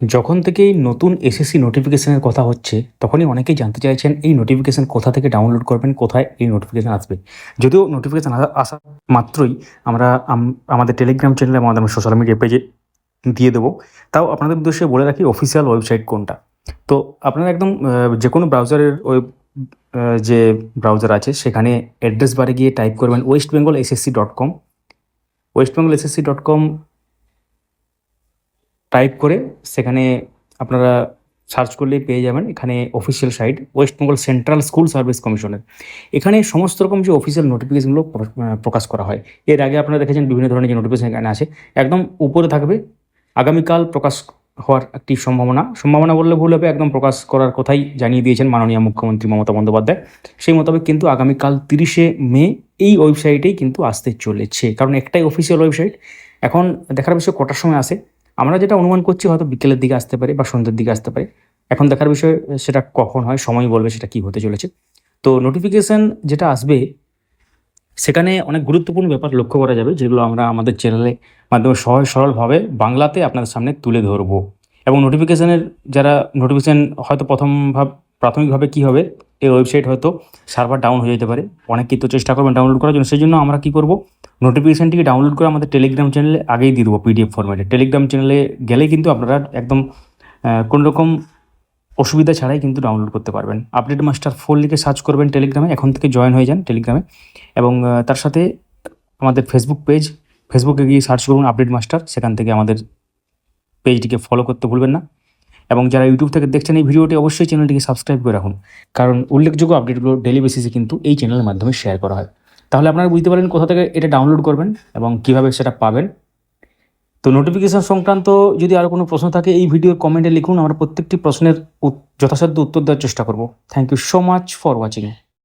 যখন থেকে এই নতুন এসএসসি নোটিফিকেশনের কথা হচ্ছে, তখনই অনেকেই জানতে চাইছেন এই নোটিফিকেশান কোথা থেকে ডাউনলোড করবেন, কোথায় এই নোটিফিকেশান আসবে। যদিও নোটিফিকেশান আসা মাত্রই আমরা আমাদের টেলিগ্রাম চ্যানেলে আমাদের সোশ্যাল মিডিয়া পেজে দিয়ে দেবো। তাও আপনাদের উদ্দেশ্যে বলে রাখি অফিসিয়াল ওয়েবসাইট কোনটা? তো আপনারা একদম যে কোনো ব্রাউজারের ওয়েব যে ব্রাউজার আছে, সেখানে অ্যাড্রেস বারে গিয়ে টাইপ করবেন West Bengal SSC dot com West Bengal SSC dot com type করে সেখানে আপনারা সার্চ করলেই পেয়ে যাবেন এখানে official site West Bengal central school service কমিশনের এখানে সমস্ত রকম যে অফিসিয়াল নোটিফিকেশনগুলো প্র- প্রকাশ করা হয়। এর আগে আপনারা দেখেছেন বিভিন্ন ধরনের যে নোটিফিকেশন এখানে আছে একদম উপরে থাকবে, আগামীকাল প্রকাশ হওয়ার একটি সম্ভাবনা। সম্ভাবনা বললে ভুল হবে, একদম প্রকাশ করার কথাই জানিয়ে দিয়েছেন মাননীয় মুখ্যমন্ত্রী মমতা বন্দ্যোপাধ্যায়। সেই মোতাবেক কিন্তু আগামীকাল তিরিশে মে এই ওয়েবসাইটেই কিন্তু আসতে চলেছে। কারণ একটাই অফিসিয়াল ওয়েবসাইট এখন দেখার বিষয় কটার সময় আসে? আমরা যেটা অনুমান করছি হয়তো বিকেলের দিকে আসতে পারে বা সন্ধ্যের দিকে আসতে পারে। এখন দেখার বিষয়, সেটা কখন হয়, সময় বলবে, সেটা কি হতে চলেছে। তো নোটিফিকেশান যেটা আসবে, সেখানে অনেক গুরুত্বপূর্ণ ব্যাপার লক্ষ্য করা যাবে, যেগুলো আমরা আমাদের চ্যানেলে মাধ্যমে সহজ সরলভাবে বাংলাতে আপনাদের সামনে তুলে ধরবো। এবং নোটিফিকেশানের যারা নোটিফিকেশন হয়তো প্রথম ভাব, প্রাথমিকভাবে কী হবে এই ওয়েবসাইট হয়তো সার্ভার ডাউন হয়ে যেতে পারে। অনেক তো চেষ্টা করবেন ডাউনলোড করার জন্য। সেই জন্য আমরা কী করব নোটিফিকেশনটিকে ডাউনলোড করে আমাদের টেলিগ্রাম চ্যানেলে আগেই দিয়ে দেবো পিডিএফ ফরম্যাটে টেলিগ্রাম চ্যানেলে গেলেই কিন্তু আপনারা একদম কোনো রকম অসুবিধা ছাড়াই কিন্তু ডাউনলোড করতে পারবেন। আপডেট মাস্টার ফোর লিখে সার্চ করবেন টেলিগ্রামে এখন থেকে জয়েন হয়ে যান টেলিগ্রামে এবং তার সাথে আমাদের ফেসবুক পেজ ফেসবুকে গিয়ে সার্চ করুন আপডেট মাস্টার সেখান থেকে আমাদের পেজটিকে ফলো করতে ভুলবেন না। এবং যারা ইউটিউব থেকে দেখছেন এই ভিডিওটি, অবশ্যই চ্যানেলটিকে সাবস্ক্রাইব করে রাখুন। কারণ উল্লেখযোগ্য আপডেটগুলো ডেলি বেসিসে কিন্তু এই চ্যানেলের মাধ্যমে শেয়ার করা হয়। তাহলে আপনারা বুঝতে পারেন কোথা থেকে এটা ডাউনলোড করবেন এবং কীভাবে সেটা পাবেন। তো নোটিফিকেশান সংক্রান্ত যদি আরও কোনো প্রশ্ন থাকে, এই ভিডিওর কমেন্টে লিখুন। আমরা প্রত্যেকটি প্রশ্নের যথাসাধ্য উত্তর দেওয়ার চেষ্টা করব। Thank you so much for watching